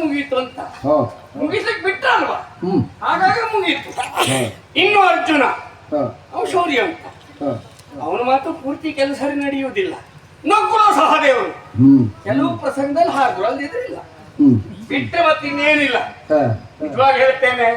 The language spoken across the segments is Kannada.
ಮುಗೀತು ಅಂತ. ಮುಗಿಸ್ಲಿಕ್ಕೆ ಬಿಟ್ಟ ಅಲ್ವಾ ಹಾಗಾಗ ಮುಗಿಯಿತು ಮುಗೀತು ಇನ್ನು ಅರ್ಜುನ ಅವನು ಅವ ಶೌರ್ಯ ಅಂತ. ಅವನು ಮಾತು ಪೂರ್ತಿ ಕೆಲಸ ನಡೆಯುವುದಿಲ್ಲ. ನಕ್ಕುಲ ಸಹದೇವರು. ಕೆಲವು ಪ್ರಸಂಗದಲ್ಲಿ ಹಾಗೂ ಅಲ್ದಿದ್ರೆ ಇಲ್ಲ ಹ್ಮ್. ಬಿಟ್ಟರೆ ಮತ್ತೆ ಇನ್ನೇನಿಲ್ಲ ಹಾ. ನಿಜವಾಗಿ ಹೇಳ್ತೇನೆ.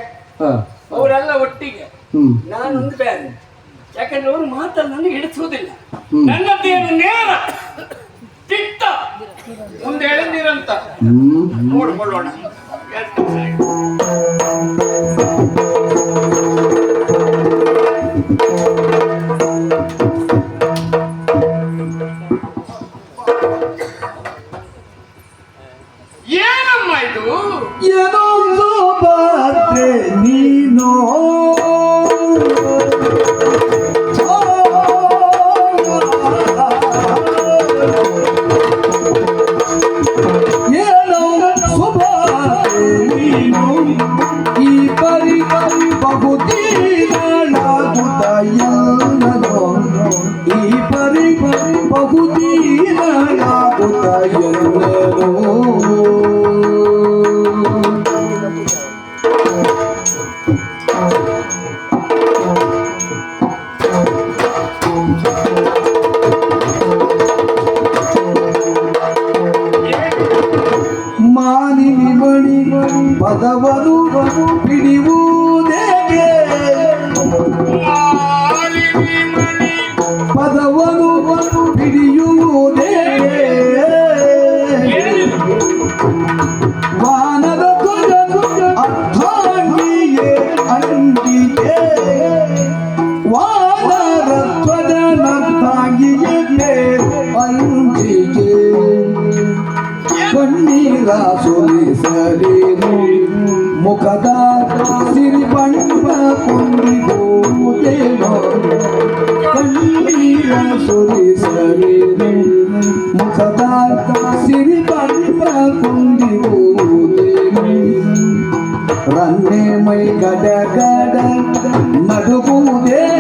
గడగడ నడుగుదే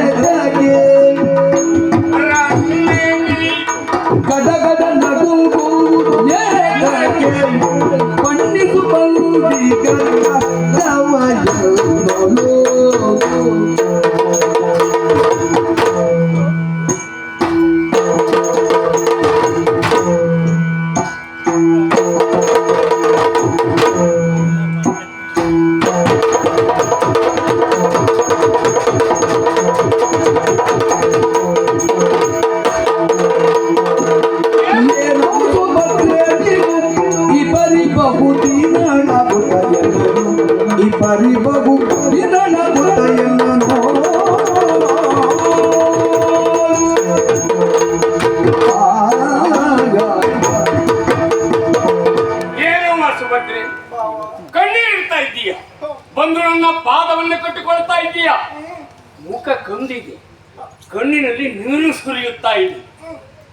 ಕಣ್ಣಿನಲ್ಲಿ ನೀರು ಸುರಿಯುತ್ತಾ ಇದೆ.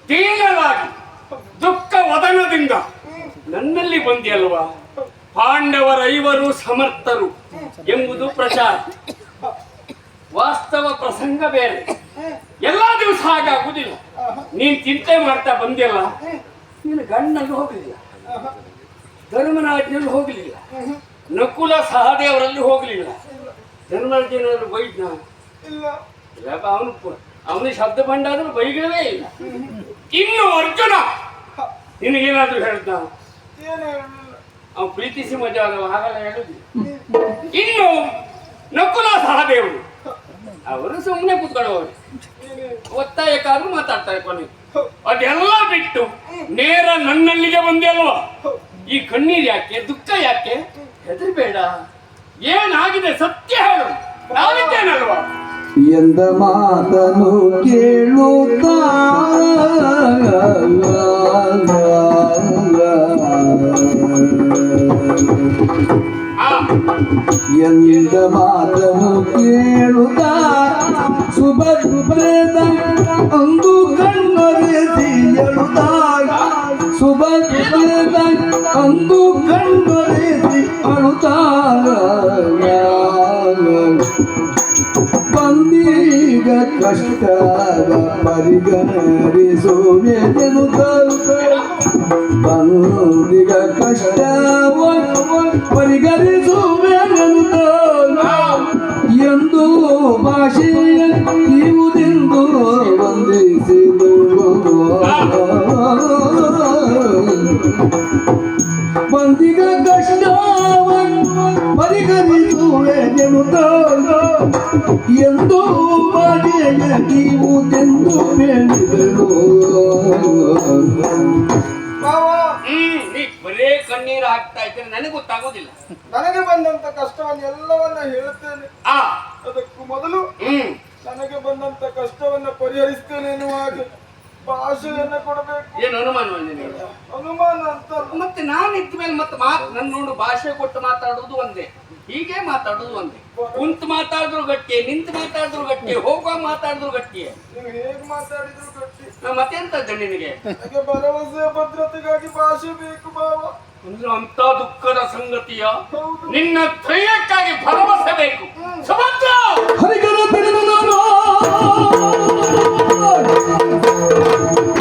ದೀನವಾಗಿ ದುಃಖ ವದನದಿಂದ ನನ್ನಲ್ಲಿ ಬಂದಿಯಲ್ವಾ? ಪಾಂಡವರೈವರು ಸಮರ್ಥರು ಎಂಬುದು ಪ್ರಚಾರ. ವಾಸ್ತವ ಪ್ರಸಂಗ ಬೇರೆ. ಎಲ್ಲಾ ದಿವಸ ಹಾಗಾಗುದಿಲ್ಲ ನೀನ್ ಚಿಂತೆ ಮಾಡ್ತಾ ಬಂದಿಲ್ಲ ನೀನು ಗಣ್ಣಲ್ಲಿ ಹೋಗಲಿಲ್ಲ. ಧರ್ಮರಾಜನಲ್ಲಿ ಹೋಗಲಿಲ್ಲ. ನಕುಲ ಸಹದೇವರಲ್ಲಿ ಹೋಗಲಿಲ್ಲ. ಧರ್ಮರಾಜನಲ್ಲಿ ಬೈದ್ನ ಅವನು ಅವನಿಗೆ ಶಬ್ದ ಬಂಡಾದ್ರೂ ಬೈಗಳೇ ಇಲ್ಲ. ಇನ್ನು ಅರ್ಜುನ ನಿನಗೇನಾದ್ರೂ ಹೇಳ್ದ ಅವ್ ಪ್ರೀತಿಸಿ ಮಜಾ ಆದವ ಹಾಗೆಲ್ಲ ಹೇಳುದು ಇನ್ನು ನಕುಲ ಸಹದೇವರು. ಅವರು ಸುಮ್ಮನೆ ಕೂತ್ಕೊಳ್ಳೋರು ಒತ್ತಾಯಕ್ಕಾದ್ರೂ ಮಾತಾಡ್ತಾರೆ ಕೊನೆ ಅದೆಲ್ಲ ಬಿಟ್ಟು ನೇರ ನನ್ನಲ್ಲಿಗೆ ಬಂದೆ ಅಲ್ವಾ ಈ ಕಣ್ಣೀರ್ ಯಾಕೆ ದುಃಖ ಯಾಕೆ? ಹೆದರ್ಬೇಡ. ಏನಾಗಿದೆ ಸತ್ಯ ಹೇಳು. ನಾನಿದ್ದೇನಲ್ವಾ ಎಂದ ಮಾತನು ಕೇಳುತ್ತಾ ಆ ಎಂದ ಮಾತನು ಕೇಳುತ್ತ ಸುಭದ್ರದ ಅಂದು ಕಣ್ಣೊರೆಸಿ ಎಳುತ್ತಾಗ ಸುಭದ್ರದ ಅಂದು ಕಣ್ಣೊರೆಸಿ ಅಳುತ್ತಾ ಬಂದೀಗ ಕಷ್ಟವ ಪರಿಗಣಿಸುವೆನು ಬಂದಿಗ ಕಷ್ಟವ ಪರಿಗಣಿಸುವೆನು ಎಂದು ಭಾಷೆಯ ಇವುದೆಂದು ವಂದಿಸಿದರು ಬಂದಿಗ ಕಷ್ಟವನ್ನು ಪರಿಗಣಿಸುವೆನೆನುತ ಎಂದು ಬಗೆಯ ನೀವು ಎಂದು ಹೇಳಿದರು ಹ್ಮ್ ನೀ ಬರೇ ಕಣ್ಣೀರು ಹಾಕ್ತಾ ಇದ್ರೆ ನನಗೆ ಗೊತ್ತಾಗೋದಿಲ್ಲ. ನನಗೆ ಬಂದಂತ ಕಷ್ಟವನ್ನು ಎಲ್ಲವನ್ನ ಹೇಳುತ್ತೇನೆ ಆ. ಅದಕ್ಕೂ ಮೊದಲು ಹ್ಮ್. ನನಗೆ ಬಂದಂತ ಕಷ್ಟವನ್ನ ಪರಿಹರಿಸ್ತೇನೆ ಎನ್ನುವಾಗ ಭಾಷೆಯನ್ನ ಕೊಡಬೇಕು ಏನು ಅನುಮಾನ ಅನುಮಾನ ಅಂತ ಮತ್ತೆ ನಾನು ಇದ್ದ ಮೇಲೆ ಮತ್ತೆ ಮಾತು ನನ್ನ ನೋಡು ಭಾಷೆ ಕೊಟ್ಟು ಮಾತಾಡೋದು ಒಂದೇ. ಹೀಗೆ ಮಾತಾಡೋದು ಒಂದೇ. ಕುಂತು ಮಾತಾಡಿದ್ರು ಗಟ್ಟಿ ನಿಂತು ಮಾತಾಡಿದ್ರು ಗಟ್ಟಿ ಹೋಗುವ ಮಾತಾಡಿದ್ರು ಗಟ್ಟಿ ನೀವು ಹೇಗೆ ಮಾತಾಡಿದ್ರು ಗಟ್ಟಿ? ನಾ ಮತ್ತೆಂತದ್ದ ನಿನಗೆ? ನನಗೆ ಭರವಸೆ ಭದ್ರತೆಗಾಗಿ ಭಾಷೆ ಬೇಕು ಬಾವ. ಅಂದ್ರೆ ಅಂತ ದುಃಖದ ಸಂಗತಿಯ ಹೌದು. ನಿನ್ನ ಧೈರ್ಯಕ್ಕಾಗಿ ಭರವಸೆ ಬೇಕು. ಸಮಗ್ರ ಹರಿಗಳು ತಿಳಿದು ನಾನು Thank you.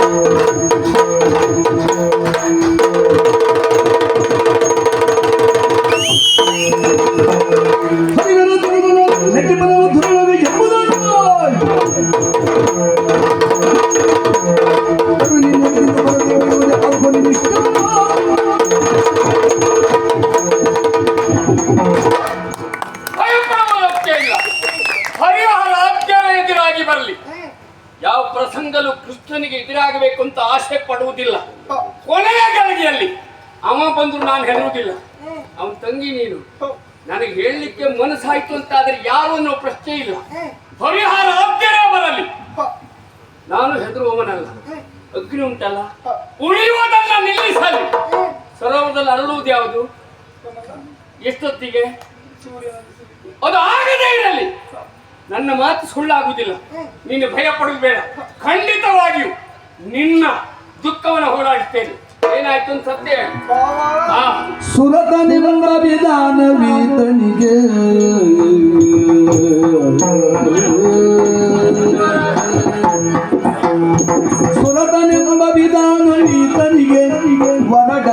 ಎಷ್ಟೊತ್ತಿಗೆ? ಅದು ಆಗದೇ ಇರಲಿ. ನನ್ನ ಮಾತು ಸುಳ್ಳಾಗುವುದಿಲ್ಲ. ನೀನು ಭಯ ಪಡುವುದು ಬೇಡ. ಖಂಡಿತವಾಗಿಯೂ ನಿನ್ನ ದುಃಖವನ್ನು ಹೋರಾಡುತ್ತೇನೆ ಏನಾಯ್ತು ಅಂತ ಸತ್ಯ ಸುರತ ನಿಂದ ವಿಧಾನವೀತನಿಗೆ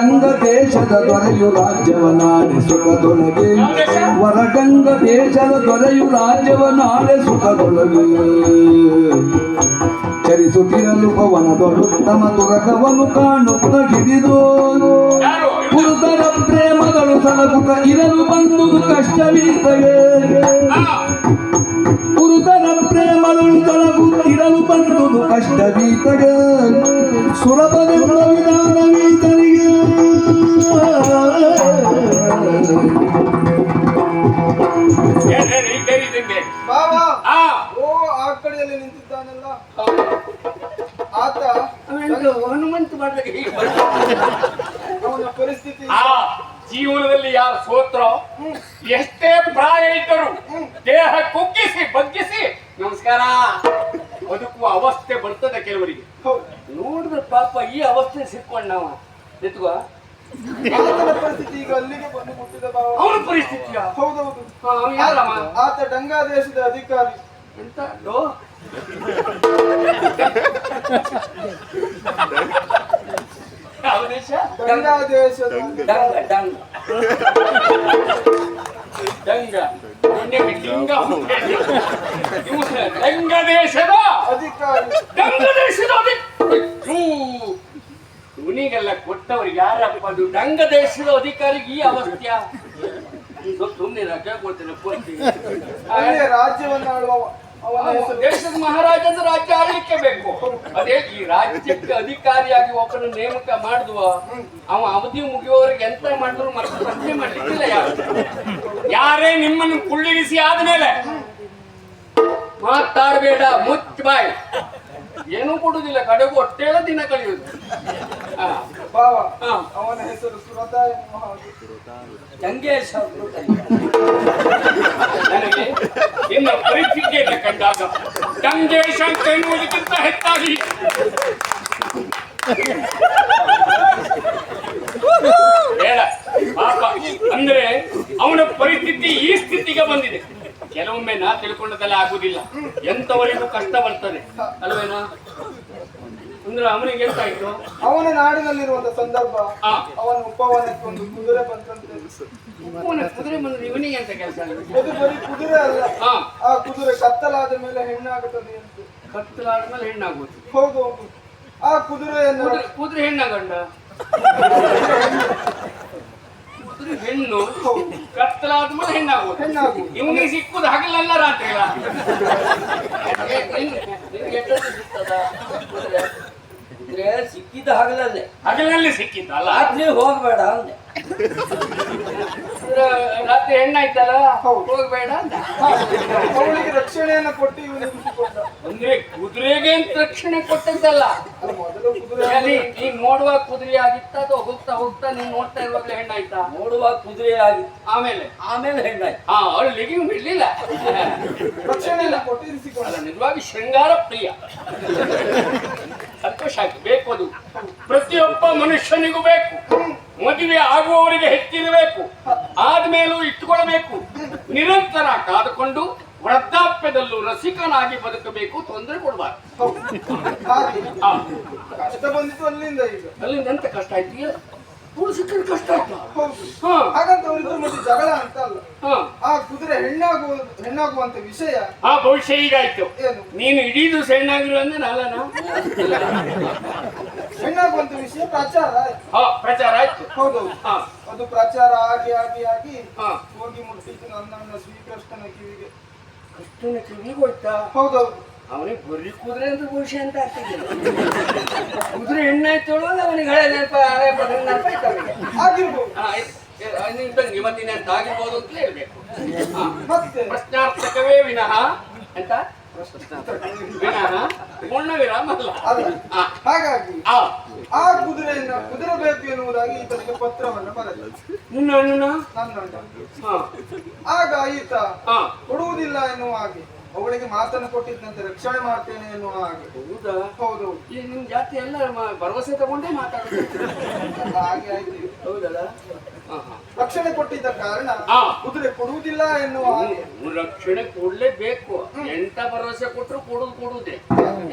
ವರಗಂಗ ದೇಶದ ದೊರೆಯು ರಾಜ್ಯವನಾಡೆ ಸುಖದೊಳಗೆ. ವರಗಂಗ ದೇಶದ ದೊರೆಯು ರಾಜ್ಯವನಾಡೆ ಸುಖದೊಳಗೆ. ಚರಿಸುತ್ತಿರಲು ಪವನದೊಳುತ್ತಮ ತುರಕವನ್ನು ಕಾಣುತ್ತ ಹಿಡಿದು ಯಾರು? ಪುರುತರ ಪ್ರೇಮಗಳು ಸಲಗುತ್ತ ಇರಲು ಬಂದು ಕಷ್ಟವೀತಗೆ ಆ, ಪುರುತರ ಪ್ರೇಮಗಳು ಸಲಗುತ್ತಿರಲು ಬಂದು ಕಷ್ಟವೀತಗೆ ಸುಲಭವೆಂಬ ನಾವು. ಎತ್ಕೋ ಆತನ ಪರಿಸ್ಥಿತಿ ಈಗ ಅಲ್ಲಿಗೆ ಬಂದು ಮುಟ್ಟಿದ ಭಾವ. ಅವನ ಪರಿಸ್ಥಿತಿಯ ಹೌದೌದು. ಯಾರಮ್ಮ? ಆತ ಡಂಗಾ ದೇಶದ ಅಧಿಕಾರಿ. ಎಂತ? ಲೋ? ಯಾವ ದೇಶ ಡಂಗಾ. ದೇಶದ ಡಂಗ ಡಂಗ. ಡಂಗ. ಡಂಗ ದೇಶದ ಅಧಿಕಾರಿ. ಡಂಗ ದೇಶದ ಇವನಿಗೆಲ್ಲ ಕೊಟ್ಟವ್ರು ಯಾರಪ್ಪ? ಅದು ಡಂಗ ದೇಶದ ಅಧಿಕಾರಿಗೆ ಈ ಅವಸ್ಥೆ. ಸುಮ್ಮನೆ ಕೇಳ್ಕೊಳ್ತೇನೆ ಕೊಡ್ತೀನಿ ಕೊಡ್ತೀನಿ. ರಾಜ್ಯವನ್ನ ಆಳುವ ದೇಶದ ಮಹಾರಾಜನ ರಾಜ್ಯ ಆಳ್ಲಿಕ್ಕೆ ಬೇಕು. ಅದೇ ಈ ರಾಜ್ಯಕ್ಕೆ ಅಧಿಕಾರಿಯಾಗಿ ಒಬ್ಬನ ನೇಮಕ ಮಾಡಿದ್ವ ಅವ ಅವಧಿ ಮುಗಿಯುವವರೆಗೆ ಎಂತ ಮಾಡಿದ್ರು ಮತ್ತೆ ಪ್ರಶ್ನೆ ಮಾಡ್ಲಿಕ್ಕಿಲ್ಲ ಯಾರು? ಯಾರೇ ನಿಮ್ಮನ್ನು ಕುಳ್ಳಿರಿಸಿ ಆದ್ಮೇಲೆ ಮಾತಾಡ್ಬೇಡ ಮುಚ್ಚ ಬಾಯ್. ಏನೂ ಕೊಡುದಿಲ್ಲ ಕಡೆಗೂ ಹೊಟ್ಟೆಳ ದಿನ ಕಳೆಯುವುದು. ಭಾವ ಅವನ ಹೆಸರು ಸುರತಾಯ ಗಂಗೇಶ ನನಗೆ ನಿನ್ನ ಪರಿಸ್ಥಿತಿಯನ್ನು ಕಂಡಾಗ ಗಂಗೇಶ ಅಂತ ಎನ್ನುವುದಕ್ಕಿಂತ ಹೆಚ್ಚಾಗಿ. ಅಂದ್ರೆ ಅವನ ಪರಿಸ್ಥಿತಿ ಈ ಸ್ಥಿತಿಗೆ ಬಂದಿದೆ. ಕೆಲವೊಮ್ಮೆ ನಾ ತಿಳ್ಕೊಂಡದೆಲ್ಲ ಆಗುದಿಲ್ಲ. ಎಂತವರಿಗೂ ಕಷ್ಟ ಬರ್ತದೆ. ಅಲ್ವೇನಾ? ಅಂದ್ರೆ ಅವನಿಗೆ ಎಂತಾಯ್ತು ಅವನ ನಾಡಿನಲ್ಲಿರುವಂತ ಸಂದರ್ಭ. ಅವನ ಉಪವನಕ್ಕೆ ಒಂದು ಕುದುರೆ ಬಂತಂತೆ. ಅವನ ಕುದುರೆ ಬಂದ್ರೆ ಇವನಿಗೆ ಅಂತ ಕೆಲಸ ಅದು ಬರೀ ಕುದುರೆ ಅಲ್ಲ. ಆ. ಕುದುರೆ ಕತ್ತಲಾದ ಮೇಲೆ ಹೆಣ್ಣಾಗುತ್ತದೆ ಅಂತ ಕತ್ತಲಾದ್ಮೇಲೆ ಹೆಣ್ಣಾಗುವುದು ಹೋಗು ಹೋಗು ಆ ಕುದುರೆಯನ್ನು ಕುದುರೆ ಕುದುರೆ ಹೆಣ್ಣಾಗಂಡ? ಕುದುರೆ ಹೆಣ್ಣು ಕತ್ತಲಾದ್ಮೇಲೆ ಹೆಣ್ಣಾಗುವುದು. ಹೆಣ್ಣಾಗುವುದು. ಇವನಿಗೆ ಸಿಕ್ಕುದು ಹಗಲಲ್ಲ ರಾತ್ರಿ ಅಲ್ಲ ನಿನ್ಗೆ ಸಿಕ್ಕಿದ್ದ ಹಗಲಲ್ಲೇ. ಹಗಲಲ್ಲಿ ಸಿಕ್ಕಿದ್ದಲ್ಲ ರಾತ್ರಿ ಹೋಗ್ಬೇಡ ಅಂದೆ. ರಾತ್ರಿ ಹೆಣ್ಣಾಯ್ತಲ್ಲ. ಹೋಗ್ಬೇಡ ಅಂತ ಅವಳಿಗೆ ರಕ್ಷಣೆಯನ್ನ ಕೊಟ್ಟು ಇವನು ಅಂದ್ರೆ ಕುದುರೆಗೆ ರಕ್ಷಣೆ ಕೊಟ್ಟಿದ್ದಲ್ಲ. ಅದು ಮೊದಲು ಕುದುರೆ ಅಲ್ಲಿ ನೀನ್ ನೋಡುವ ಕುದುರೆ ಆಗಿತ್ತ ಅದು ಹೋಗ್ತಾ ಹೋಗ್ತಾ ನೀನ್ ನೋಡ್ತಾ ಇರುವಾಗಲೇ ಹೆಣ್ಣಾಯ್ತಾ? ನೋಡುವ ಕುದುರೆ ಆಗಿತ್ತು. ಆಮೇಲೆ? ಆಮೇಲೆ ಹೆಣ್ಣಾಯ್ತು. ಹಾ ಅವಳು ಲಿಗಿಂಗ್ ಬಿಡ್ಲಿಲ್ಲ ರಕ್ಷಣೆ ಕೊಟ್ಟಿರಿಸಿಕೊಳ್ಳಲ್ಲ ಇರಿಸಿಕೊಂಡ ಅಲ್ಲ ನಿಜವಾಗಿ ಶೃಂಗಾರ ಪ್ರಿಯ. ಬೇಕು ಅದು. ಪ್ರತಿಯೊಬ್ಬ ಮನುಷ್ಯನಿಗೂ ಬೇಕು. ಮದುವೆ ಆಗುವವರಿಗೆ ಹೆಚ್ಚಿರಬೇಕು ಆದ್ಮೇಲೂ ಇಟ್ಟುಕೊಳ್ಬೇಕು. ನಿರಂತರ ಕಾದುಕೊಂಡು ವೃದ್ಧಾಪ್ಯದಲ್ಲೂ ರಸಿಕನಾಗಿ ಬದುಕಬೇಕು. ತೊಂದರೆ ಕೊಡಬಾರ್ದು. ಬಂದಿತ್ತು ಅಲ್ಲಿಂದ ಈಗ. ಅಲ್ಲಿಂದ ಎಂತ ಕಷ್ಟ ಆಯ್ತು ಕಷ್ಟ ಆಯ್ತು. ಹಾಗಂತ ಅವರಿಬ್ಬರ ಮಧ್ಯೆ ಜಗಳ ಅಂತ ಅಲ್ಲ. ಆ ಕುದುರೆ ಹೆಣ್ಣಾಗುವ ಹೆಣ್ಣಾಗುವಂತ ವಿಷಯ ಆ ಭವಿಷ್ಯ ಈಗಾಯ್ತು ಏನು? ನೀನು ಇಡೀ ದಿವಸ ಹೆಣ್ಣಾಗಿರು ಅಂದ್ರೆ ನಾಲನಾ ಹೆಣ್ಣಾಗುವಂತ ವಿಷಯ ಪ್ರಚಾರ ಆಯ್ತು. ಹಾ ಪ್ರಚಾರ ಆಯ್ತು. ಹೌದು. ಹಾ. ಅದು ಪ್ರಚಾರ ಆಗಿ ಆಗಿ ಆಗಿ ಹಾ. ಹೋಗಿ ಮುಟ್ಟಿತು ನನ್ನನ್ನ ಶ್ರೀಕೃಷ್ಣನ ಕಿವಿಗೆ. ಕೃಷ್ಣನ ಕಿವಿಗೆ ಹೋಯ್ತಾ ಹೌದೌದು ಅವನಿಗೆ ಬರೀ ಕುದುರೆ ಅಂತ ಭವಿಷ್ಯ ಅಂತ ಆಗ್ತಿದ್ದಿಲ್ಲ ಕುದುರೆ ಹೆಣ್ಣಾಯ್ತು ಹೇಳೋದು ಅವನಿಗೆ ಹಳೆ ನೆನಪ ಹಳೆ ಪ್ರಸಂಗ ನೆನಪಾಯ್ತು ಅವನಿಗೆ. ಆಗಿರ್ಬೋದು. ಹಾ, ಆಯ್ತು. ಏ, ಇದ್ದಂಗೆ ಅಂತ ಆಗಿರ್ಬೋದು ಅಂತ ಹೇಳ್ಬೇಕು. ಹಾ. ಮತ್ತೆ? ಪ್ರಶ್ನಾರ್ಥಕವೇ ವಿನಃ. ಅಂತ ಹಾಗಾಗಿ ಆ, ಕುದುರೆಯನ್ನ ಕುದುರೆ ಬೇಕು ಎನ್ನುವುದಾಗಿ ಈತನಿಗೆ ಪತ್ರವನ್ನು ಬರೆದ ನಿನ್ನ ಆಗ ಈತ ಹಾ ಕೊಡುವುದಿಲ್ಲ ಎನ್ನುವ ಹಾಗೆ ಅವಳಿಗೆ ಮಾತನ್ನು ಕೊಟ್ಟಿದ್ದಂತೆ ರಕ್ಷಣೆ ಮಾಡ್ತೇನೆ ಎನ್ನುವ ಹಾಗೆ. ಹೌದಾ? ಹೌದು. ಈ ನಿಮ್ ಜಾತಿ ಎಲ್ಲ ಭರವಸೆ ತಗೊಂಡೇ ಮಾತಾಡುತ್ತೆ ಹಾಗೆ ಆಯ್ತು. ಹೌದಲ್ಲ? ರಕ್ಷಣೆ ಕೊಟ್ಟಿದ್ದ ಕಾರಣ. ಕುದುರೆ ಕೊಡುವುದಿಲ್ಲ ಎನ್ನುವ ರಕ್ಷಣೆ ಕೊಡ್ಲೇಬೇಕು. ಎಂತ ಭರವಸೆ ಕೊಟ್ಟರು ಕೊಡುದು ಕೊಡುವುದೇ.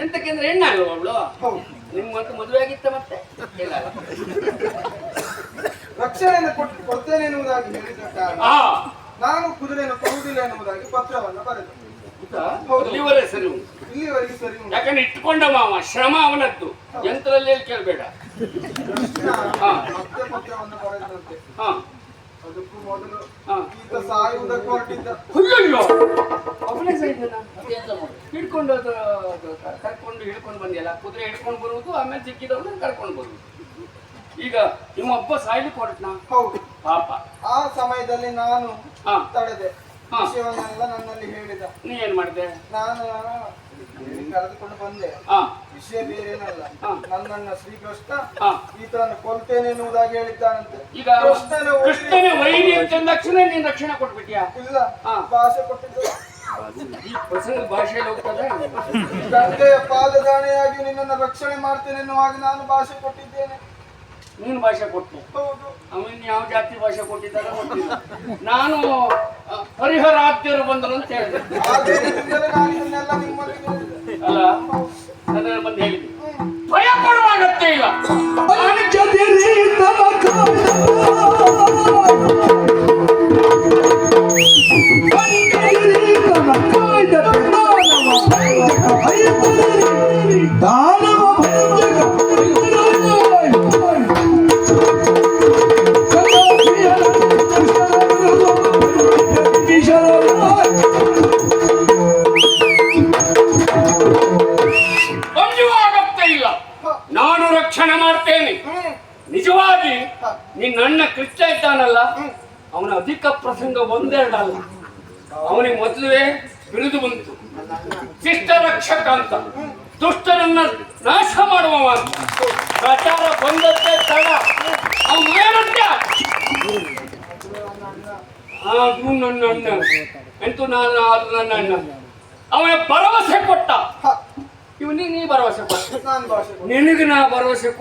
ಎಂತಕ್ಕೆಂದ್ರೆ ಹೆಣ್ಣಲ್ವ ಅವಳು? ಹೌದು. ನಿಮ್ ಮತ್ತೆ ಮದುವೆ ಆಗಿತ್ತ ಮತ್ತೆ? ಇಲ್ಲ ರಕ್ಷಣೆಯನ್ನು ಕೊಟ್ಟು ಕೊಡ್ತೇನೆ ಎನ್ನುವುದಾಗಿ ಹೇಳಿದ ಕಾರಣ ನಾನು ಕುದುರೆಯನ್ನು ಕೊಡುವುದಿಲ್ಲ ಎನ್ನುವುದಾಗಿ ಪತ್ರವನ್ನು ಬರೆದ. ಇಲ್ಲಿವರೆಗೆ ಸರಿ ಉಂಟು. ಇಲ್ಲಿವರೆಗೆ ಸರಿ ಉಂಟು. ಯಾಕಂದ್ರೆ ಇಟ್ಕೊಂಡ ಮಾವ ಶ್ರಮ ಅವನದ್ದು. ಯಂತ್ರದಲ್ಲಿ ಕೇಳಬೇಡ. ಕೇಳ್ಬೇಡ ಕೃಷ್ಣ ಹಾ. ಮತ್ತೆ ಪತ್ರವನ್ನು ಬರೆದಂತೆ ಹಾ ಅದಕ್ಕೂ ಮೊದಲು ಹಾ. ಈತ ಸಾಯುವುದಕ್ಕೆ ಹೊರಟಿದ್ದ ಅಯ್ಯಯ್ಯೋ ಅವನೇ? ಹಿಡ್ಕೊಂಡು ಅದು ಕರ್ಕೊಂಡು ಹಿಡ್ಕೊಂಡು ಬಂದಿಯಲ್ಲ ಕುದುರೆ ಹಿಡ್ಕೊಂಡು ಬರುವುದು ಆಮೇಲೆ ಸಿಕ್ಕಿದವನ್ನ ಕರ್ಕೊಂಡು ಬರುವುದು. ಈಗ ನಿಮ್ಮ ಒಬ್ಬ ಸಾಯ್ಲಿಕ್ಕೆ ಹೊರಟ್ನ? ಹೌದು. ಪಾಪ. ಆ ಸಮಯದಲ್ಲಿ ನಾನು ಹಾ. ತಡೆದೆ. ಹಾ. ವಿಷಯವನ್ನೆಲ್ಲ ನನ್ನಲ್ಲಿ ಹೇಳಿದ. ನೀ ಏನ್ ಮಾಡಿದೆ? ನಾನು ಕರೆದುಕೊಂಡು ಬಂದೆ. ಹಾ. ವಿಷಯ ಬೇರೇನಲ್ಲ. ನನ್ನನ್ನ ಶ್ರೀಕೃಷ್ಣ ಹಾ. ಈತನನ್ನು ಕೊಲ್ತೇನೆ ಎನ್ನುವುದಾಗಿ ಹೇಳಿದ್ದಾನಂತೆ. ಈಗ ಕೃಷ್ಣನ ಕೃಷ್ಣನೇ ವೈರಿ ಅಂತ ಅಂದ ತಕ್ಷಣ ನೀನ್ ರಕ್ಷಣೆ ಕೊಟ್ಬಿಟ್ಯಾ? ಇಲ್ಲ. ಭಾಷೆ ಕೊಟ್ಟಿದ್ದು. ಭಾಷೆಯಲ್ಲಿ ಹೋಗ್ತದೆ? ತಂದೆಯ ಪಾದದಾಣೆಯಾಗಿ ನಿನ್ನನ್ನು ರಕ್ಷಣೆ ಮಾಡ್ತೇನೆ ಎನ್ನುವಾಗ ನಾನು ಭಾಷೆ ಕೊಟ್ಟಿದ್ದೇನೆ. ನೀನು ಭಾಷೆ ಕೊಟ್ಟು ಹೌದು ಅವನ್ ಯಾವ ಜಾತಿ ಭಾಷೆ ಕೊಟ್ಟಿದ್ದಾರೆ ಗೊತ್ತಿಲ್ಲ ನಾನು ಪರಿಹಾರ ಪರಿಹರಾಧ್ಯರು ಬಂದರು ಅಂತ ಹೇಳಿದೆ ನಾನು ಅಲ್ಲ ಅದನ್ನ ಬಂದು ಹೇಳಿದೆ ಭಯ ಪಡುವ ಅಗತ್ಯ ಇಲ್ಲ ದಾನವ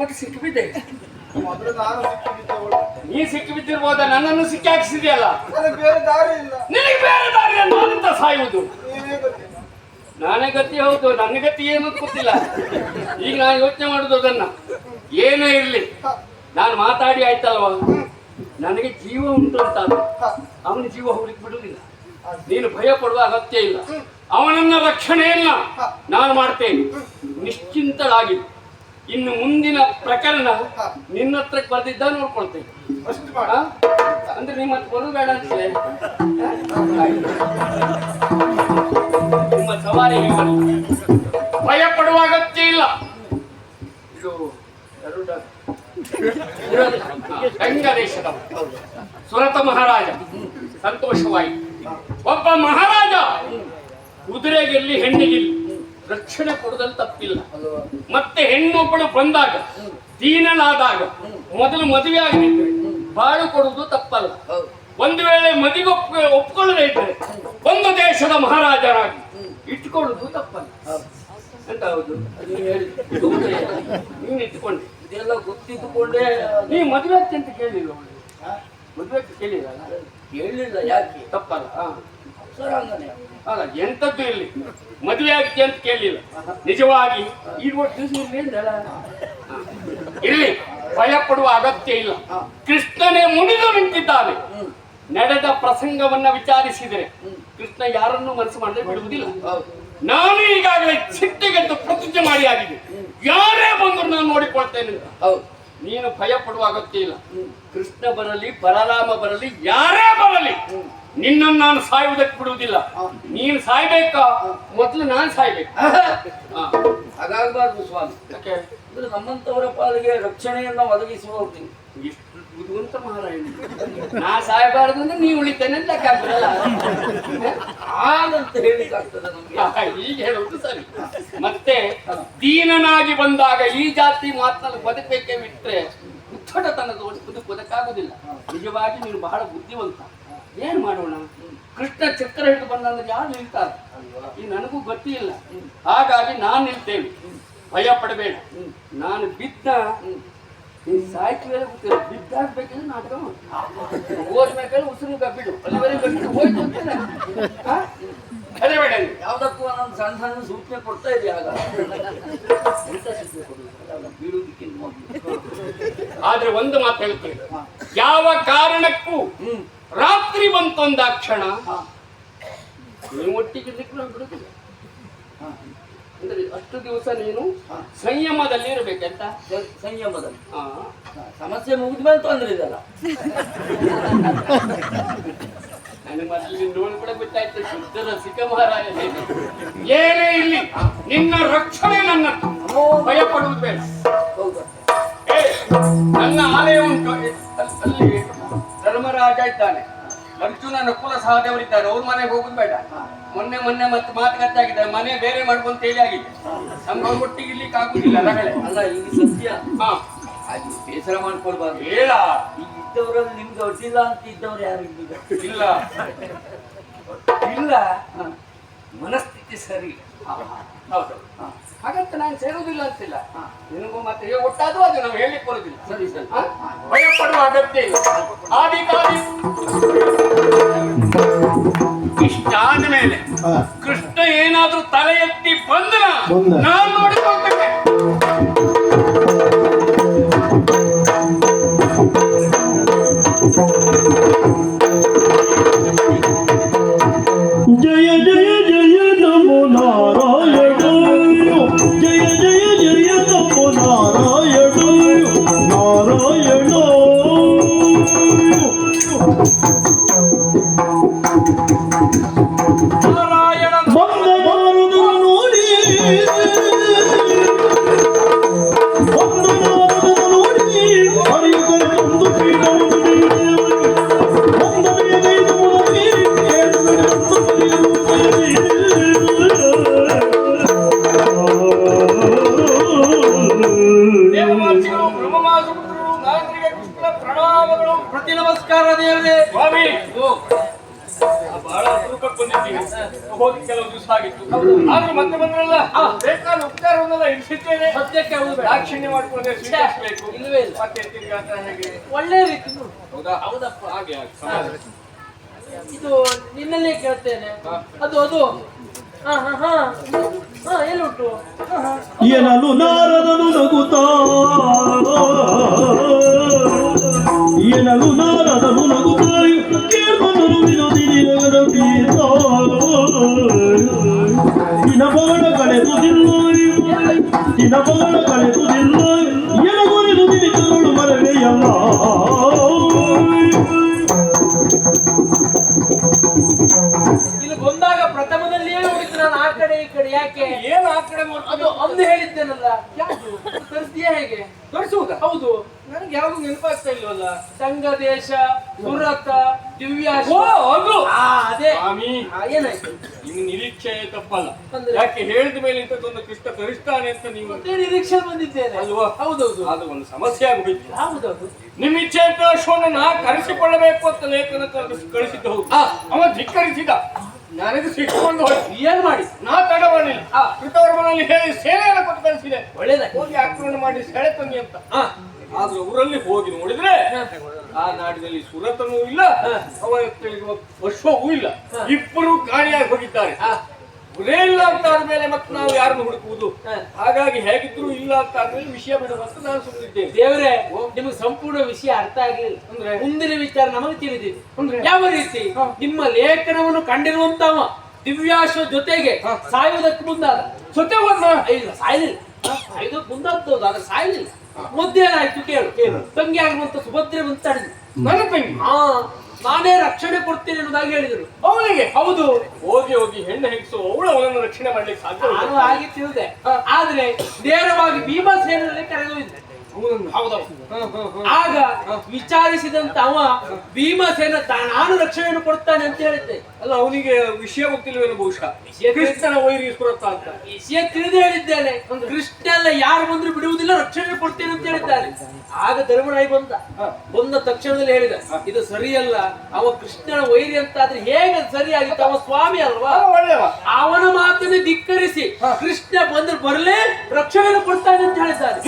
ಕೊಟ್ಟ ಸಿಕ್ಕಿಬಿದ್ದೆ ನೀ ಸಿಕ್ಕಿ ಬಿದ್ದಿರ್ಬೋದ ನನ್ನನ್ನು ಸಿಕ್ಕಿ ಹಾಕಿಸಿದೆಯಲ್ಲ? ನನಗೆ ಬೇರೆ ದಾರಿ ಇಲ್ಲ. ನಿನಗೆ ಬೇರೆ ದಾರಿ ನಾನಿಂದ ಸಾಯುವುದು? ನಾನೇ ಗತಿ ಹೌದು ನನ್ನ ಗತಿ ಏನು ಗೊತ್ತಿಲ್ಲ. ಈಗ ನಾನು ಯೋಚನೆ ಮಾಡುದು ಅದನ್ನ. ಏನೇ ಇರ್ಲಿ ನಾನು ಮಾತಾಡಿ ಆಯ್ತಲ್ವ? ನನಗೆ ಜೀವ ಉಂಟು ಅಂತ. ಅವನ ಜೀವ ಹೋಗ್ಲಿಕ್ಕೆ ಬಿಡುವುದಿಲ್ಲ. ನೀನು ಭಯ ಪಡುವ ಅಗತ್ಯ ಇಲ್ಲ. ಅವನನ್ನ ರಕ್ಷಣೆಯನ್ನ ನಾನು ಮಾಡ್ತೇನೆ. ನಿಶ್ಚಿಂತಳಾಗಿ ಇನ್ನು ಮುಂದಿನ ಪ್ರಕರಣ ನಿನ್ನ ಹತ್ರಕ್ಕೆ ಬರ್ದಿದ್ದ ನೋಡ್ಕೊಳ್ತೇನೆ. ಅಂದ್ರೆ ನಿಮ್ಮ ಹತ್ರ ಬರುದು ಬೇಡ ಅಂತಲೇ ನಿಮ್ಮ ಸವಾರಿ. ಭಯ ಪಡುವ ಅಗತ್ಯ ಇಲ್ಲ. ಇದು ಸುರತ ಮಹಾರಾಜ. ಸಂತೋಷವಾಯಿತು ಒಬ್ಬ ಮಹಾರಾಜ. ಕುದುರೆಗಿರ್ಲಿ ಹೆಣ್ಣಿಗಿಲ್ಲಿ. ರಕ್ಷಣೆ ಕೊಡುದಲ್ಲಿ ತಪ್ಪಿಲ್ಲ. ಮತ್ತೆ ಹೆಣ್ಣೊಬ್ಬಳು ಬಂದಾಗ ದೀನನಾದಾಗ ಮೊದಲು ಮದುವೆ ಆಗಿದ್ರೆ ಬಾಳು ಕೊಡುವುದು ತಪ್ಪಲ್ಲ. ಒಂದು ವೇಳೆ ಮದಿಗೆ ಒಪ್ಪ ಒಪ್ಕೊಳ್ಳದೆ ಇದ್ರೆ ಒಂದು ದೇಶದ ಮಹಾರಾಜರಾಗಿ ಇಟ್ಕೊಳ್ಳುದು ತಪ್ಪಲ್ಲ. ಅಂತ ಹೌದು? ನೀನು ಇಟ್ಕೊಂಡೆ ಇದೆಲ್ಲ ಗೊತ್ತಿದ್ದುಕೊಂಡೇ ನೀ ಮದುವೆ ಅಂತ ಕೇಳಿಲ್ಲ ಅವಳು. ಮದುವೆ ಕೇಳಿಲ್ಲ ಕೇಳಿಲ್ಲ ಯಾಕೆ? ತಪ್ಪಲ್ಲ. ಹಾ. ಅಲ್ಲ ಎಂತದ್ದು ಇಲ್ಲಿ ಮದುವೆ ಆಗುತ್ತೆ ಅಂತ ಕೇಳಿಲ್ಲ ನಿಜವಾಗಿ? ಈ ಒಟ್ಟು ದಿವಸ ಹೇಳಿದಲ್ಲ ಇಲ್ಲಿ ಭಯ ಪಡುವ ಅಗತ್ಯ ಇಲ್ಲ. ಕೃಷ್ಣನೇ ಮುನಿದು ನಿಂತಿದ್ದಾನೆ. ನಡೆದ ಪ್ರಸಂಗವನ್ನ ವಿಚಾರಿಸಿದರೆ ಕೃಷ್ಣ ಯಾರನ್ನು ಮನಸ್ಸು ಮಾಡದೆ ಬಿಡುವುದಿಲ್ಲ. ನಾನು ಈಗಾಗಲೇ ಸಿಟ್ಟಿಗೆದ್ದು ಪ್ರತಿಜ್ಞೆ ಮಾಡಿ ಆಗಿದೆ ಯಾರೇ ಬಂದ್ರು ನಾನು ನೋಡಿಕೊಳ್ತೇನೆ. ಹೌದು. ನೀನು ಭಯ ಪಡುವ ಅಗತ್ಯ ಇಲ್ಲ. ಕೃಷ್ಣ ಬರಲಿ ಬಲರಾಮ ಬರಲಿ ಯಾರೇ ಬರಲಿ. ನಿನ್ನನ್ನು ನಾನು ಸಾಯುವುದಕ್ಕೆ ಬಿಡುವುದಿಲ್ಲ. ನೀನು ಸಾಯ್ಬೇಕಾ? ಮೊದಲು ನಾನು ಸಾಯ್ಬೇಕು. ಹಾಗಾಗಬಾರ್ದು ಸ್ವಾಮಿ. ಯಾಕೆ? ಅಂದ್ರೆ ನಮ್ಮಂತವರ ಪಾಲಿಗೆ ರಕ್ಷಣೆಯನ್ನ ಒದಗಿಸುವವರು ನೀವು. ಎಷ್ಟು ಬುದ್ಧಿವಂತ ಮಹಾರಾಯಣ. ನಾ ಸಾಯಬಾರದು ಅಂದ್ರೆ ನೀವು ಉಳಿತೇನೆ ಅಂತ ಲೆಕ್ಕ ಹಾಕ್ಬಿಡಲ್ಲ. ಹಾಗಂತ ಹೇಳಿಕ್ಕಾಗ್ತದೆ ನಮ್ಗೆ. ಈಗ ಹೇಳುವುದು ಸರಿ. ಮತ್ತೆ ದೀನನಾಗಿ ಬಂದಾಗ ಈ ಜಾತಿ ಮಾತ್ರ ಬದುಕಬೇಕೆ ಬಿಟ್ರೆ ಉತ್ತಟತನದ ಬದುಕಾಗುದಿಲ್ಲ ನಿಜವಾಗಿ ನೀನು ಬಹಳ ಬುದ್ಧಿವಂತ. ಏನ್ ಮಾಡೋಣ? ಕೃಷ್ಣ ಚಕ್ರ ಹಿಡಿದು ಬಂದಂದ್ರೆ ಯಾರು ನಿಲ್ತಾರೆ? ಈ ನನಗೂ ಗೊತ್ತಿಲ್ಲ ಹಾಗಾಗಿ ನಾನು ನಿಲ್ತೇನೆ. ಭಯ ಪಡಬೇಡ. ನಾನು ಬಿದ್ದ ನೀನ್ ಸಾಯ್ತು ವೇಳೆ ಗೊತ್ತಿಲ್ಲ. ಬಿದ್ದಾಡ್ಬೇಕಿದ್ರೆ ನಾಟಕ ಓದ್ಬೇಕಾದ್ರೆ ಉಸಿರು ಬಿಡು. ಅಲ್ಲಿವರೆಗೆ ಬಿಟ್ಟು ಹೋಯ್ತು ಅಂತಾನೆ ನೀನು. ಯಾವ್ದಕ್ಕೂ ಒಂದೊಂದು ಸಣ್ಣ ಸಣ್ಣ ಸೂಚನೆ ಕೊಡ್ತಾ ಇದೆಯಾ ಆಗ. ಎಂತ ಸೂಚನೆ ಬೀಳುವುದಕ್ಕಿಂತ ಆದ್ರೆ ಒಂದು ಮಾತು ಹೇಳ್ತೇನೆ. ಯಾವ ಕಾರಣಕ್ಕೂ ರಾತ್ರಿ ಬಂತೊಂದಾಕ್ಷಣ ಕ್ಷಣ ನೀವು ಒಟ್ಟಿಗೆ ನಾವು ಬಿಡುದಿಲ್ಲ. ಅಂದ್ರೆ ಅಷ್ಟು ದಿವಸ ನೀನು. ಸಂಯಮದಲ್ಲಿ ಇರಬೇಕಂತ ಸಂಯಮದಲ್ಲಿ. ಸಮಸ್ಯೆ ಮುಗಿದ ಮೇಲೆ ತೊಂದ್ರೆ ಇದಲ್ಲ ನನಗೆ ನೋಡಿ ಕೂಡ ಬಿಟ್ಟಾಯ್ತು ಶುದ್ಧ ರಸಿಕ ಮಹಾರಾಯ. ಏನೇ ಇಲ್ಲಿ ನಿನ್ನ ರಕ್ಷಣೆ ನನ್ನ ಭಯ ಪಡುವುದು ಬೇಡ. ಹೌದಾ. ನನ್ನ ಆಲಯ ಉಂಟು. ಧರ್ಮರಾಜ ಇದ್ದಾನೆ. ಅರ್ಜುನ ನಕುಲ ಸಹದೇವರಿದ್ದಾರೆ ಅವ್ರ ಮನೆಗೆ ಹೋಗುದು ಬೇಡ. ಮೊನ್ನೆ ಮೊನ್ನೆ ಮತ್ತೆ ಮಾತುಕತೆ ಆಗಿದೆ ಮನೆ ಬೇರೆ ಮಾಡ್ಕೊಂತ ಹೇಳಿ ಆಗಿದೆ. ನಮ್ಗೆ ಒಟ್ಟಿಗೆ ಇರ್ಲಿಕ್ಕೆ ಆಗುದಿಲ್ಲ ರಗಳೆ ಅಲ್ಲ ಈಗ ಸತ್ಯ. ಹಾ. ಹಾಗೆ ಬೇಸರ ಮಾಡ್ಕೊಳ್ಬಾರ್ದು. ಹೇಳ ಈಗ ಇದ್ದವರಲ್ಲಿ ನಿಮ್ಗೆ ಅಡ್ಡಿಲ್ಲ ಅಂತ ಇದ್ದವ್ರು ಯಾರು ಇಲ್ಲ. ಇಲ್ಲ. ಮನಸ್ಥಿತಿ ಸರಿ. ಹೌದು. ಹಾಗಂತ ನಾನು ಸೇರುವುದಿಲ್ಲ ಅಂತಿಲ್ಲ. ನಿನಗೂ ಮತ್ತೆ ಈಗ ಒಟ್ಟಾದ್ರೂ ಅದು ನಾವು ಹೇಳಲಿಕ್ಕೆ ಬರುದಿಲ್ಲ ಸರಿ ಸರಿ? ಭಯ ಪಡುವ ಅಗತ್ಯ ಇಲ್ಲ. ಆದಿ ಕಾದಿ. ಇಷ್ಟಾದ ಮೇಲೆ ಕೃಷ್ಣ ಏನಾದ್ರೂ ತಲೆ ಎತ್ತಿ ಬಂದ್ರ ಬಂದ. ನಾನು ನೋಡಿಕೊಳ್ತೇನೆ ದಾಸಪುತ್ರರು ನಾಗರಿಕ ಕೃಷ್ಣ ಪ್ರಣಾಮಗಳು. ಪ್ರತಿ ನಮಸ್ಕಾರ ದೇವರೇ. ಸ್ವಾಮಿ! ಬಹಳ ತೂಕಕ್ಕೆ ಬಂದಿದ್ದೀವಿ ಹೋಗಿ ಕೆಲವು ದಿವಸ ಆಗಿತ್ತು. ಆದ್ರೂ ಮತ್ತೆ ಬಂದ್ರಲ್ಲ? ಬೇಕಾದ ಒಂದಲ್ಲ ಹಿಡಿಸಿದ್ದೇನೆ ಸದ್ಯಕ್ಕೆ ಹೌದು. ದಾಕ್ಷಿಣ್ಯ ಮಾಡ್ಕೊಂಡೆ ಸ್ವೀಕರಿಸಬೇಕು ಇಲ್ಲವೇ ಇಲ್ಲ. ಮತ್ತೆ ತಿರ್ಗಾ ಅಂತ ಹೇಗೆ? ಒಳ್ಳೆ ರೀತಿ ಹೌದಾ? ಹೌದಪ್ಪ. ಹಾಗೆ ಇದು ನಿನ್ನಲ್ಲೇ ಕೇಳ್ತೇನೆ. ಅದು ಅದು. ಎನಲು ನಾರದನು ನಗುತ್ತಾ? ಎನಲು ನಾರದನು ನಗುತ್ತಾಯಿ ಕೇಳ್ಕೊಂಡರು ವಿನೋದಿನಿ ನಗರ ಪೀತ ದಿನಬಾಳ ಕಳೆದುದಿಲ್ಲ ದಿನಬಾಳ ಕಳೆದುದಿಲ್ಲ ಎನಗುರಿದು ನನಗೆ ಯಾವುದು ನೆನಪಾಗ್ತಾ ಇಲ್ವಲ್ಲ? ಸಂಘ ದೇಶ ಸುರತ ದಿವ್ಯ ಅದು. ಏನಾಯ್ತು? ನಿಮ್ ನಿರೀಕ್ಷೆ ತಪ್ಪಲ್ಲ? ಯಾಕೆ ಹೇಳಿದ ಮೇಲೆ ಇಂಥದ್ದೊಂದು ಕೃಷ್ಣ ತರಿಸ್ತಾನೆ ಅಂತ ನೀವು ನಿರೀಕ್ಷೆ ಬಂದಿದ್ದೇನೆ. ಅಲ್ವಾ? ಹೌದೌದು. ಅದು ಒಂದು ಸಮಸ್ಯೆ ಆಗೋಯ್ತು ಹೌದೌದು. ನಿಮ್ಮ ಇಚ್ಛೆ ಅಂತ ದೋಷವನ್ನು ಕರೆಸಿಕೊಳ್ಳಬೇಕು ಅಂತ ಲೇಖನ ಕಳಿಸಿದ್ದ ಹೌದು ಅವ ಧಿಕ್ಕರಿಸಿದ. ನನಗೆ ಸಿಕ್ಕೊಂಡು ಏನ್ ಮಾಡಿ? ನಾ ತಡ ಮಾಡಿಲ್ಲ ಕೃತವರ್ಮನಲ್ಲಿ ಹೇಳಿ ಸೇನೆಯನ್ನು ಕೊಟ್ಟು ಕಳಿಸಿದೆ. ಒಳ್ಳೇದ ಹೋಗಿ ಆಕ್ರಮಣ ಮಾಡಿ ಸೆಳೆ ತಂದಿ ಅಂತ. ಆದ್ರೆ ಊರಲ್ಲಿ ಹೋಗಿ ನೋಡಿದ್ರೆ ಆ ನಾಡಿನಲ್ಲಿ ಸುರತನೂ ಇಲ್ಲ ತಿಳಿಯುವ ಪಶುವೂ ಇಲ್ಲ. ಇಬ್ಬರು ಕಾಣಿಯಾಗಿ ಹೋಗಿದ್ದಾರೆ. ಗುರೇ ಇಲ್ಲ ಅಂತ ಆದ್ಮೇಲೆ ಮತ್ತೆ ನಾವು ಯಾರನ್ನು ಹುಡುಕುವುದು. ಹಾಗಾಗಿ ಹೇಗಿದ್ರು ಇಲ್ಲ ಅಂತ ಆದ್ಮೇಲೆ ವಿಷಯ ಬಿಡುವಂತ ನಾನು ಸುಮ್ಮನಿದ್ದೇನೆ ದೇವರೇ ನಿಮಗೆ ಸಂಪೂರ್ಣ ವಿಷಯ ಅರ್ಥ ಆಗಲಿಲ್ಲ ಅಂದ್ರೆ? ಮುಂದಿನ ವಿಚಾರ ನಮಗೆ ತಿಳಿದಿದೆ. ಅಂದ್ರೆ? ಯಾವ ರೀತಿ ನಿಮ್ಮ ಲೇಖನವನ್ನು ಕಂಡಿರುವಂತವ ದಿವ್ಯಾಶ ಜೊತೆಗೆ ಸಾಯುವುದಕ್ಕೆ ಮುಂದಾದ? ಹೋದ್ನ? ಇಲ್ಲ ಸಾಯಲಿಲ್ಲ. ಸಾಯುವುದಕ್ಕೆ ಮುಂದಾದ್ದು ಆದ್ರೆ ಸಾಯಲಿಲ್ಲ. ಮಧ್ಯೆ ಏನಾಯ್ತು ಕೇಳು ತಂಗಿ ಆಗುವಂತ ಸುಭದ್ರೆ ಬಂತ ನನ್ನ ತಂಗಿ. ಹಾ. ನಾನೇ ರಕ್ಷಣೆ ಕೊಡ್ತೇನೆ ಅನ್ನೋದಾಗಿ ಹೇಳಿದರು. ಅವಳಿಗೆ ಹೌದು. ಹೋಗಿ ಹೋಗಿ ಹೆಣ್ಣು ಹೆಂಗಸು ಅವಳು ಅವನನ್ನು ರಕ್ಷಣೆ ಮಾಡ್ಲಿಕ್ಕೆ ಸಾಧ್ಯ ನಾನು ಹಾಗೆ ತಿಳಿದೆ. ಆದ್ರೆ ನೇರವಾಗಿ ಭೀಮಸೇನಲ್ಲಿ ಕರೆದೊಯ್ದೆ ಹೌದೌದು ಆಗ ವಿಚಾರಿಸಿದಂತ ಅವ ಭೀಮಸೇನ ತಾ- ನಾನು ರಕ್ಷಣೆಯನ್ನು ಕೊಡ್ತಾನೆ ಅಂತ ಹೇಳಿದ್ದೆ. ಅಲ್ಲ ಅವನಿಗೆ ವಿಷಯ ಗೊತ್ತಿಲ್ವೇನೋ ಬಹುಶಃ? ಕೃಷ್ಣನ ವೈರಿ ಸುರತ ಅಂತ. ವಿಷಯ ತಿಳಿದು ಹೇಳಿದ್ದೇನೆ. ಕೃಷ್ಣ ಎಲ್ಲ ಯಾರು ಬಂದ್ರು ಬಿಡುವುದಿಲ್ಲ ರಕ್ಷಣೆ ಕೊಡ್ತೇನೆ ಅಂತ ಹೇಳಿದ್ದಾನೆ. ಆಗ ಧರ್ಮರಾಯ ಬಂದ. ಬಂದ ತಕ್ಷಣದಲ್ಲಿ ಹೇಳಿದ ಇದು ಸರಿಯಲ್ಲ ಅವ ಕೃಷ್ಣನ ವೈರಿ ಅಂತ ಆದ್ರೆ ಹೇಗೆ ಸರಿಯಾಗಿತ್ತು? ಅವ ಸ್ವಾಮಿ ಅಲ್ವಾ? ಅವನ ಮಾತನ್ನು ಧಿಕ್ಕರಿಸಿ ಕೃಷ್ಣ ಬಂದ್ರೆ ಬರಲೇ ರಕ್ಷಣೆ ಕೊಡ್ತಾನೆ ಅಂತ ಹೇಳಿದ್ದಾನೆ.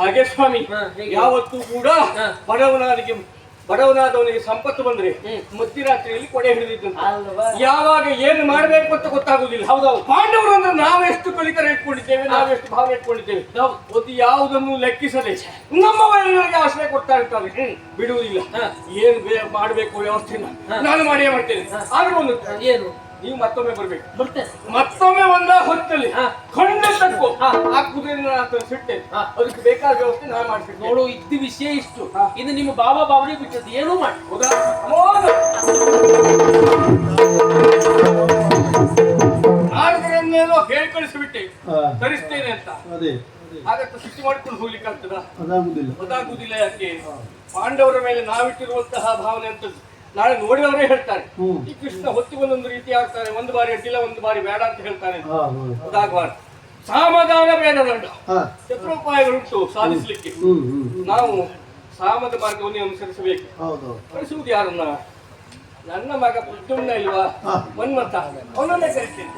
ಹಾಗೆ ಸ್ವಾಮಿ ಯಾವತ್ತು ಕೂಡ. ಬಡವನಾದಿಗೆ ಬಡವನಾದವನಿಗೆ ಸಂಪತ್ತು ಬಂದ್ರೆ ಮಧ್ಯರಾತ್ರಿಯಲ್ಲಿ ಕೊಡೆ ಹಿಡಿದಿದ್ದು ಯಾವಾಗ ಏನು ಮಾಡ್ಬೇಕು ಅಂತ ಗೊತ್ತಾಗುದಿಲ್ಲ. ಹೌದೌದು ಪಾಂಡವರು ಅಂದ್ರೆ ನಾವೆಷ್ಟು ಕಲಿಕರ ಇಟ್ಕೊಂಡಿದ್ದೇವೆ ನಾವೆಷ್ಟು ಭಾವನೆ ಇಟ್ಕೊಂಡಿದ್ದೇವೆ. ಒಂದು ಅದು ಯಾವುದನ್ನು ಲೆಕ್ಕಿಸದೆ ನಮ್ಮ ವೈರಿಗಳಿಗೆ ಆಶ್ರಯ ಕೊಡ್ತಾ ಇರ್ತಾರೆ. ಬಿಡುವುದಿಲ್ಲ. ಏನ್ ಮಾಡ್ಬೇಕು ವ್ಯವಸ್ಥೆನ? ನಾನು ಮಾಡಿಯೇ ಮಾಡ್ತೇನೆ. ಆದ್ರೆ ಒಂದು ಏನು? ನೀವು ಮತ್ತೊಮ್ಮೆ ಬರ್ಬೇಕು. ಮತ್ತೊಮ್ಮೆ ಒಂದ ಹೊತ್ತಲ್ಲಿ ಆ ಕುದುರೆ ಸಿಟ್ಟೆ. ಅದಕ್ಕೆ ಬೇಕಾದ ವ್ಯವಸ್ಥೆ ನಾನು ಮಾಡ್ತೀನಿ ನೋಡು ಇದ್ದ ವಿಷಯ ಇಷ್ಟು. ಇದು ನಿಮ್ಮ ಬಾಬಾ ಬಾಬರಿ ಬಿಟ್ಟದ್ದು ಏನೂ ಮಾಡಿ. ಹೌದಾ? ಹೇಳಿ ಕಳಿಸಿಬಿಟ್ಟೆ ತರಿಸ್ತೇನೆ ಅಂತ. ಅದೇ. ಹಾಗಂತ ಸಿಟ್ಟು ಮಾಡ್ಕೊಂಡು ಹೋಗ್ಲಿಕ್ಕೆ ಆಗ್ತದ? ಅದಾಗುದಿಲ್ಲ. ಯಾಕೆ? ಪಾಂಡವರ ಮೇಲೆ ನಾವಿಟ್ಟಿರುವಂತಹ ಭಾವನೆ ಅಂತ ನಾಳೆ ನೋಡಿದವರೇ ಹೇಳ್ತಾರೆ. ಈ ಕೃಷ್ಣ ಹೊತ್ತಿಗೆ ಒಂದೊಂದು ರೀತಿ ಆಗ್ತಾನೆ. ಒಂದು ಬಾರಿ ಅಡ್ಡಿಲ್ಲ ಒಂದು ಬಾರಿ ಬೇಡ ಅಂತ ಹೇಳ್ತಾನೆ. ಅದಾಗಬಾರ್ದು. ಸಾಮದಾನ ಬೇಡ ದಂಡ ಹಾ ಶತ್ರುಪಾಯಗಳುಂಟು ಸಾಧಿಸಲಿಕ್ಕೆ ನಾವು ಸಾಮದ ಮಾರ್ಗವನ್ನು ಅನುಸರಿಸಬೇಕು ಹೌದು ಕಳಿಸುವುದು ಯಾರನ್ನ? ನನ್ನ ಮಗ ಪುಟ್ಟಣ್ಣ ಇಲ್ವಾ? ಮನ್ಮಂತ ಅವನನ್ನೇ ಕರಿತೇನೆ.